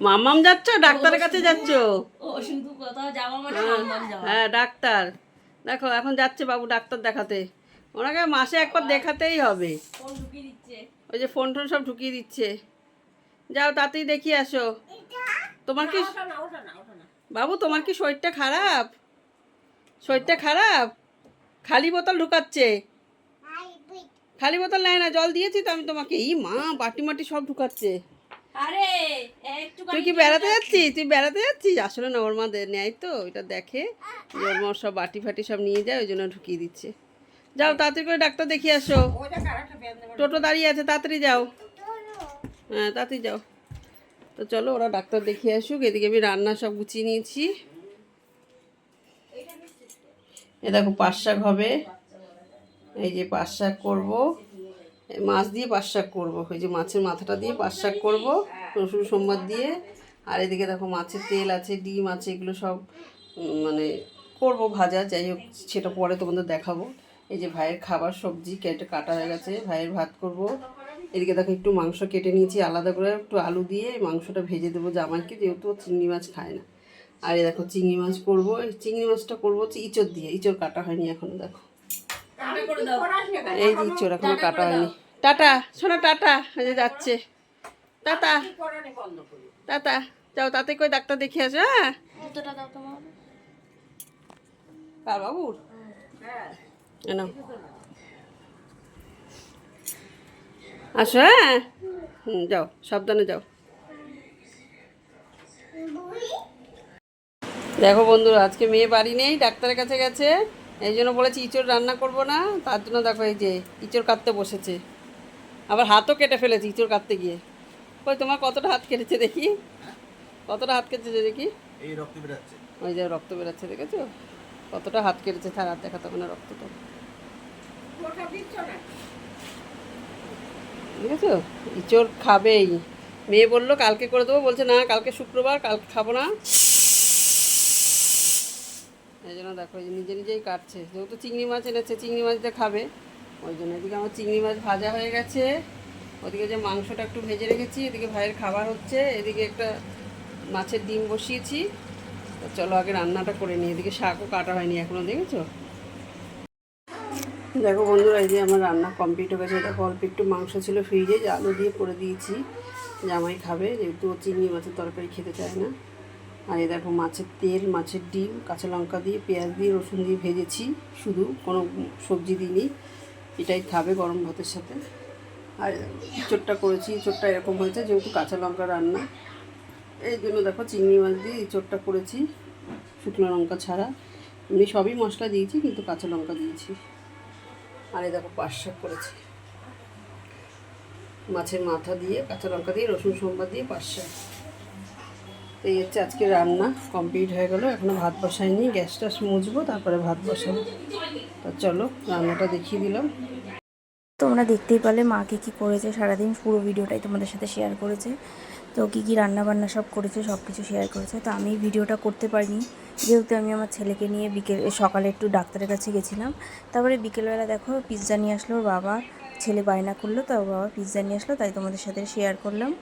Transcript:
মামাম যাচ্ছ? ডাক্তারের কাছে যাচ্ছ? ও শুধু কোথাও যাওয়া মানে হ্যাঁ, যাওয়া হ্যাঁ ডাক্তার। দেখো এখন যাচ্ছে বাবু ডাক্তার দেখাতে। ওনাকে মাসে একবার দেখাতেই হবে। ফোন ঢুকিয়ে দিচ্ছে। ওই যে ফোন টোন সব ঢুকিয়ে দিচ্ছে। যাও তাতেই দেখিয়ে আসো। তোমার কি বাবু তোমার কি শরীরটা খারাপ? শরীরটা খারাপ? খালি বোতল ঢুকাচ্ছে। খালি বোতল নেয় না জল দিয়েছি তো আমি তোমাকে। এই মা বাটি মাটি সব ঢুকাচ্ছে। আরে তুই কি বেড়াতে যাচ্ছিস? তুই বেড়াতে যাচ্ছিস? আসলে না ওর মা নেয় তো ওইটা দেখে। ওর মা সব বাটি ফাটি সব নিয়ে যায় ওই জন্য ঢুকিয়ে দিচ্ছে। যাও তাড়াতাড়ি করে ডাক্তার দেখিয়ে আসো। টোটো দাঁড়িয়ে আছে তাড়াতাড়ি যাও। হ্যাঁ তাড়াতাড়ি যাও। তো চলো ওরা ডাক্তার দেখিয়ে আসুক। এদিকে আমি রান্না সব গুছিয়ে নিয়েছি। এ দেখো পাঁচ শাক হবে। এই যে পাঁচ শাক করব। মাছ দিয়ে পাঁচ শাক করব। ওই যে মাছের মাথাটা দিয়ে পাঁচ শাক করব, রসুন সোমবার দিয়ে। আর এদিকে দেখো মাছের তেল আছে, ডিম আছে, এগুলো সব মানে করব ভাজা, যাই হোক সেটা পরে তোমাদের দেখাবো। এই যে ভাইয়ের খাবার, সবজি, কেটে কাটা হয়ে গেছে, ভাইয়ের ভাত করব। এদিকে দেখো একটু মাংস কেটে নিয়েছি, আলাদা করে একটু আলু দিয়ে মাংসটা ভেজে দেবো জামাইকে, যেহেতু চিংড়ি মাছ খায় না। আর এই দেখো চিংড়ি মাছ করব চিংড়ি মাছটা করব হচ্ছে ইঁচড় দিয়ে, ইঁচড় কাটা হয়নি এখনও, দেখো। এই যে ইঁচড় এখনও কাটা হয়নি। টাটা শোনো টাটা। যে যাচ্ছে। টাটা। টাটা। যাও তাতে করে ডাক্তার দেখে আসো হ্যাঁ? কার বাবুর এ আসো হ্যাঁ? হুম যাও সাবধানে যাও। দেখো বন্ধুরা আজকে মেয়ে বাড়ি নেই ডাক্তারের কাছে গেছে। এই জন্য বলেছি ইঁচড় রান্না করব না তার জন্য দেখো এই যে ইঁচড় কাটতে বসেছে। আবার হাতও কেটে ফেলেছে ইঁচড় কাটতে গিয়ে। কই তোমার কতটা হাত কেটেছে দেখি? কতটা হাত কেটেছে দেখি? এই রক্ত বেরাচ্ছে। ওই যে রক্ত বেরোচ্ছে দেখেছ? কতটা হাত কেটেছে তার হাত দেখাতে হবে না রক্তটা। দেখেছ? ইঁচড় খাবেই। মেয়ে বলল কালকে করে দেবো বলছে না কালকে শুক্রবার কালকে খাব না। এই জন্য দেখো, এই যে নিজে নিজেই কাটছে। যেহেতু চিংড়ি মাছ এনেছে, চিংড়ি মাছ দিয়ে খাবে। ওই জন্য এদিকে আমার চিংড়ি মাছ ভাজা হয়ে গেছে। ওদিকে যে মাংসটা একটু ভেজে রেখেছি, এদিকে ভাইয়ের খাবার হচ্ছে। এদিকে একটা মাছের ডিম বসিয়েছি। চলো আগে রান্নাটা করে নিই। এদিকে শাকও কাটা হয়নি এখনও দেখেছ? দেখো বন্ধুরা, এই যে আমার রান্না কমপ্লিট হয়ে গেছে। দেখো অল্প একটু মাংস ছিল ফ্রিজে আলু দিয়ে করে দিয়েছি। জামাই খাবে, যেহেতু চিংড়ি মাছের তরকারি খেতে চায় না। আর এই দেখো মাছের তেল, মাছের ডিম, কাঁচা লঙ্কা দিয়ে পেঁয়াজ দিয়ে রসুন দিয়ে ভেজেছি। শুধু কোনো সবজি দিইনি, এটাই খাবে গরম ভাতের সাথে। আর চোটটা করেছি চোটটা এরকম হয়েছে যেহেতু কাঁচা লঙ্কা রান্না। এই জন্য দেখো চিংড়ি মাছ দিয়ে এই চোটটা করেছি, শুকনো লঙ্কা ছাড়া। এমনি সবই মশলা দিয়েছি, কিন্তু কাঁচা লঙ্কা দিয়েছি। আর এই দেখো পাঁচ শাক করেছি। মাছের মাথা দিয়ে, কাঁচা লঙ্কা দিয়ে, রসুন সোমবার দিয়ে পাঁচ শাক। এই হচ্ছে আজকে রান্না কমপ্লিট হয়ে গেল। এখনও ভাত বসাইনি গ্যাসটা মুছবো, তারপরে ভাত বসাবো। তা চলো, রান্নাটা দেখিয়ে দিলাম। তোমরা দেখতেই পারলে মাকে কি করেছে। সারাদিন পুরো ভিডিওটাই তোমাদের সাথে শেয়ার করেছে। তো কী কী রান্না বান্না সব করেছে সব কিছু শেয়ার করেছে। তো আমি ভিডিওটা করতে পারিনি। যেহেতু আমি আমার ছেলেকে নিয়ে বিকেল সকালে একটু ডাক্তারের কাছে গেছিলাম। তারপরে বিকেলবেলা দেখো পিৎজা নিয়ে আসলো বাবা। ছেলে বায়না করল, তো ওর বাবা পিৎজা নিয়ে আসলো, তাই তোমাদের সাথে শেয়ার করলাম।